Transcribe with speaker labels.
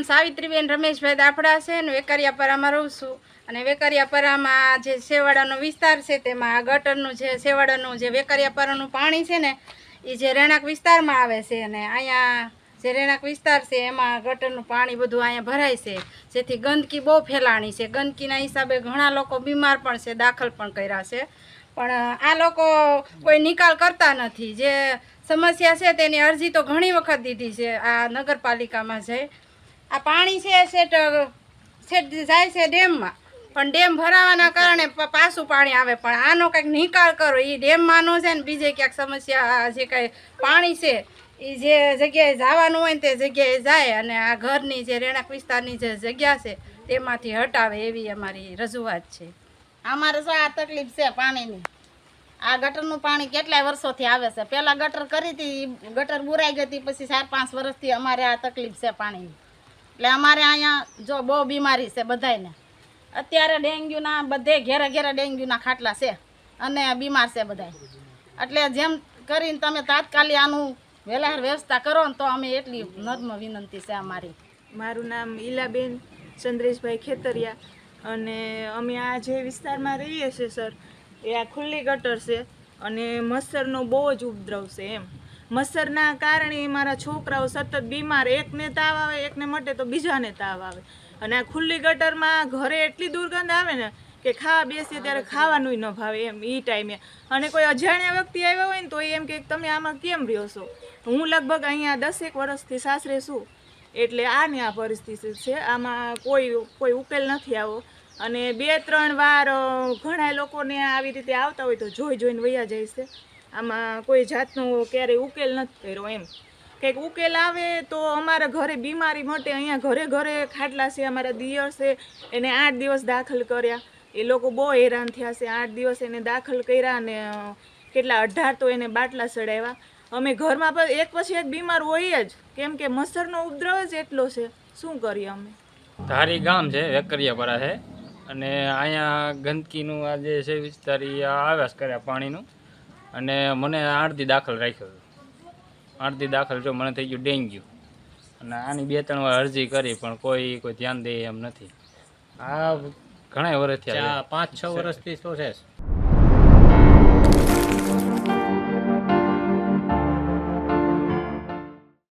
Speaker 1: નામ સાવિત્રીબેન રમેશભાઈ દાફડા છે અને વેકરિયાપરામાં રહું છું. અને વેકરિયાપરામાં જે સેવાડાનો વિસ્તાર છે તેમાં ગટરનું જે સેવાડાનું જે વેકરિયાપરાનું પાણી છે ને એ જે રહેણાંક વિસ્તારમાં આવે છે અને અહીંયા જે રહેણાંક વિસ્તાર છે એમાં ગટરનું પાણી બધું અહીંયા ભરાય છે. જેથી ગંદકી બહુ ફેલાણી છે. ગંદકીના હિસાબે ઘણા લોકો બીમાર પણ છે, દાખલ પણ કર્યા છે. પણ આ લોકો કોઈ નિકાલ કરતા નથી. જે સમસ્યા છે તેની અરજી તો ઘણી વખત દીધી છે આ નગરપાલિકામાં જઈ. આ પાણી છે સેટ સેટ જાય છે ડેમમાં. પણ ડેમ ભરાવાના કારણે પાછું પાણી આવે. પણ આનો કંઈક નિકાલ કરો. એ ડેમમાંનો છે ને બીજે ક્યાંક સમસ્યા જે કાંઈ પાણી છે એ જે જગ્યાએ જવાનું હોય ને તે જગ્યાએ જાય અને આ ઘરની જે રહેણાંક વિસ્તારની જે જગ્યા છે, તેમાંથી હટાવે એવી અમારી રજૂઆત છે.
Speaker 2: અમારે શું આ તકલીફ છે પાણીની. આ ગટરનું પાણી કેટલાય વર્ષોથી આવે છે. પહેલાં ગટર કરી હતી ગટર બુરાઈ ગઈ હતી, પછી ચાર પાંચ વર્ષથી અમારે આ તકલીફ છે પાણીની. એટલે અમારે અહીંયા જો બહુ બીમારી છે બધાયને. અત્યારે ડેન્ગ્યુના બધે ઘેરે ઘેરે ડેન્ગ્યુના ખાટલા છે અને બીમાર છે બધાય. એટલે જેમ કરીને તમે તાત્કાલિક આનું વહેલા વ્યવસ્થા કરો ને તો અમે એટલી નર્મ વિનંતી છે અમારી.
Speaker 3: મારું નામ ઈલાબેન ચંદ્રેશભાઈ ખેતરિયા અને અમે આ જે વિસ્તારમાં રહીએ છીએ, સર, એ આ ખુલ્લી ગટર છે અને મચ્છરનો બહુ જ ઉપદ્રવ છે એમ. મચ્છરના કારણે મારા છોકરાઓ સતત બીમાર. એકને તાવ આવે, એકને મટે તો બીજાને તાવ આવે. અને આ ખુલ્લી ગટરમાં ઘરે એટલી દુર્ગંધ આવે ને કે ખાવા બેસીએ ત્યારે ખાવાનું ન ભાવે એમ એ ટાઈમે. અને કોઈ અજાણ્યા વ્યક્તિ આવ્યા હોય ને તો એમ કે તમે આમાં કેમ રહ્યો છો? હું લગભગ અહીંયા દસેક વર્ષથી સાસરે છું. એટલે આની આ પરિસ્થિતિ છે. આમાં કોઈ કોઈ ઉકેલ નથી આવો. અને બે, ત્રણ વાર ઘણા લોકોને આવી રીતે આવતા હોય તો જોઈ જોઈને વયા જાય છે. આમાં કોઈ જાતનો ક્યારેય ઉકેલ નથી કર્યો એમ. કંઈક ઉકેલ આવે તો અમારા ઘરે બીમારી મટે, અહીંયા ઘરે ઘરે ખાટલા છે, અમારા દિયર છે, એને આઠ દિવસ દાખલ કર્યા. એ લોકો બહુ હેરાન થયા છે, આઠ દિવસ એને દાખલ કર્યા અને કેટલા અઢાર તો એને બાટલા ચડાવ્યા અમે ઘરમાં પણ એક પછી એક બીમાર હોઈએ જ. કેમ કે મચ્છરનો ઉપદ્રવ જ એટલો છે. શું કરીએ અમે?
Speaker 4: ધારી ગામ છે, વેકરિયાપરા છે. અને અહીંયા ગંદકીનું આ જે છે, વિસ્તાર એ આવ્યાસ કર્યા પાણીનું. અને મને આઠ દાખલ રાખ્યો આઠ દી દાખલ જો મને થઈ ગયું ડેન્ગ્યુ. અને આની બે ત્રણ વાર અરજી કરી, પણ કોઈ કોઈ ધ્યાન દે એમ નથી. આ ઘણા વર્ષથી
Speaker 5: પાંચ, છ વર્ષથી તો છે